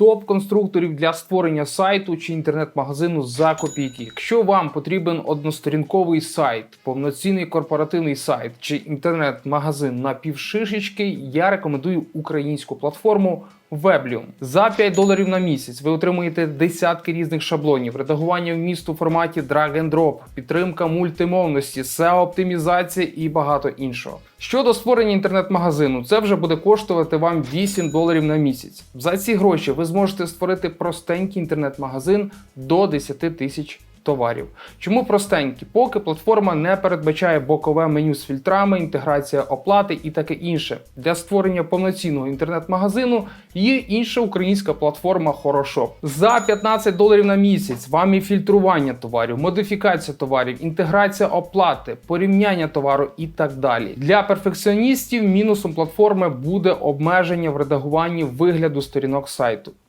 топ-конструкторів для створення сайту чи інтернет-магазину за копійки. Якщо вам потрібен односторінковий сайт, повноцінний корпоративний сайт чи інтернет-магазин на півшишечки, я рекомендую українську платформу. Weblium. за 5 доларів на місяць ви отримуєте десятки різних шаблонів, редагування вмісту у форматі drag and drop, підтримка мультимовності, SEO-оптимізація і багато іншого. Щодо створення інтернет-магазину, це вже буде коштувати вам 8 доларів на місяць. За ці гроші ви зможете створити простенький інтернет-магазин до 10 тисяч товарів. Чому простенькі? Поки платформа не передбачає бокове меню з фільтрами, інтеграція оплати і таке інше. Для створення повноцінного інтернет-магазину є інша українська платформа Хорошоп. За 15 доларів на місяць вам і фільтрування товарів, модифікація товарів, інтеграція оплати, порівняння товару і так далі. Для перфекціоністів мінусом платформи буде обмеження в редагуванні вигляду сторінок сайту.